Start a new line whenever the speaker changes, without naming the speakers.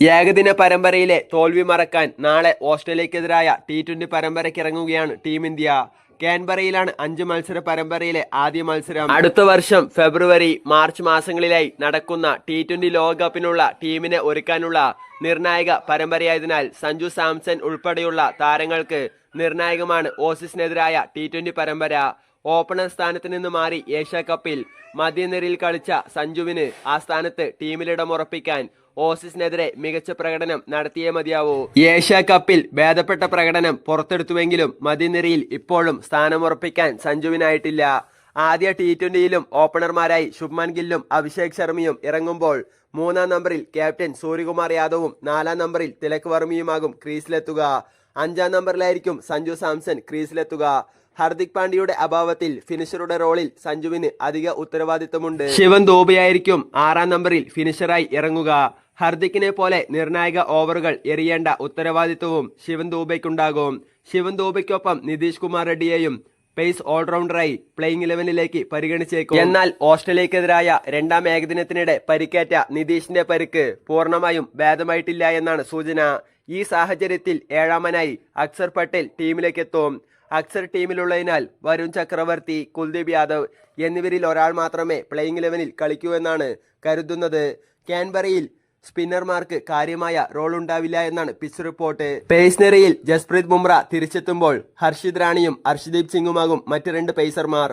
ഏകദിന പരമ്പരയിലെ തോൽവി മറക്കാൻ നാളെ ഓസ്ട്രേലിയക്കെതിരായ ടി ട്വന്റി പരമ്പരയ്ക്കിറങ്ങുകയാണ് ടീം ഇന്ത്യ. കാൻബറയിലാണ് അഞ്ച് മത്സര പരമ്പരയിലെ ആദ്യ മത്സരം. അടുത്ത വർഷം ഫെബ്രുവരി മാർച്ച് മാസങ്ങളിലായി നടക്കുന്ന ടി ട്വന്റി ലോകകപ്പിനുള്ള ടീമിനെ ഒരുക്കാനുള്ള നിർണായക പരമ്പരയായതിനാൽ സഞ്ജു സാംസൺ ഉൾപ്പെടെയുള്ള താരങ്ങൾക്ക് നിർണായകമാണ് ഓസീസിനെതിരായ ടി ട്വന്റി പരമ്പര. ഓപ്പണർ സ്ഥാനത്ത് നിന്ന് മാറി ഏഷ്യ കപ്പിൽ മധ്യനിരയിൽ കളിച്ച സഞ്ജുവിന് ആ സ്ഥാനത്ത് ടീമിലിടം ഉറപ്പിക്കാൻ ഓസീസിനെതിരെ മികച്ച പ്രകടനം നടത്തിയേ മതിയാവൂ. ഏഷ്യ കപ്പിൽ ഭേദപ്പെട്ട പ്രകടനം പുറത്തെടുത്തുവെങ്കിലും മധ്യനിരയിൽ ഇപ്പോഴും സ്ഥാനമുറപ്പിക്കാൻ സഞ്ജുവിനായിട്ടില്ല. ആദ്യ ടി ട്വന്റിയിലും ഓപ്പണർമാരായി ശുഭ്മാൻ ഗില്ലും അഭിഷേക് ശർമ്മയും ഇറങ്ങുമ്പോൾ മൂന്നാം നമ്പറിൽ ക്യാപ്റ്റൻ സൂര്യകുമാർ യാദവും നാലാം നമ്പറിൽ തിലക് വർമ്മയുമാകും ക്രീസിലെത്തുക. അഞ്ചാം നമ്പറിലായിരിക്കും സഞ്ജു സാംസൺ ക്രീസിലെത്തുക. ഹർദിക് പാണ്ഡ്യയുടെ അഭാവത്തിൽ ഫിനിഷറുടെ റോളിൽ സഞ്ജുവിന് അധിക ഉത്തരവാദിത്തമുണ്ട് ശിവൻ ദോബയായിരിക്കും ആറാം നമ്പറിൽ ഫിനിഷറായി ഇറങ്ങുക. ഹർദിക്കിനെ പോലെ നിർണായക ഓവറുകൾ എറിയേണ്ട ഉത്തരവാദിത്വവും ശിവൻ ദൂബയ്ക്കുണ്ടാകും ശിവൻ ദൂബയ്ക്കൊപ്പം നിതീഷ് കുമാർ റെഡ്ഡിയെയും പേസ് ഓൾറൗണ്ടറായി പ്ലേയിങ് ഇലവനിലേക്ക് പരിഗണിച്ചേക്കും. എന്നാൽ ഓസ്ട്രേലിയക്കെതിരായ രണ്ടാം ഏകദിനത്തിനിടെ പരിക്കേറ്റ നിതീഷിന്റെ പരിക്ക് പൂർണമായും ഭേദമായിട്ടില്ല എന്നാണ് സൂചന. ഈ സാഹചര്യത്തിൽ ഏഴാമനായി അക്സർ പട്ടേൽ ടീമിലേക്കെത്തും. അക്സർ ടീമിലുള്ളതിനാൽ വരുൺ ചക്രവർത്തി കുൽദീപ് യാദവ് എന്നിവരിൽ ഒരാൾ മാത്രമേ പ്ലേയിങ് ഇലവനിൽ കളിക്കൂ എന്നാണ് കരുതുന്നത്. കാൻബറയിൽ സ്പിന്നർമാർക്ക് കാര്യമായ റോൾ ഉണ്ടാവില്ല എന്നാണ് പിച്ച് റിപ്പോർട്ട്. പേസ്നറിയിൽ ജസ്പ്രീത് ബുംറ തിരിച്ചെത്തുമ്പോൾ ഹർഷിദ് റാണിയും ഹർഷദീപ് സിംഗുമാകും മറ്റ് രണ്ട് പേസർമാർ.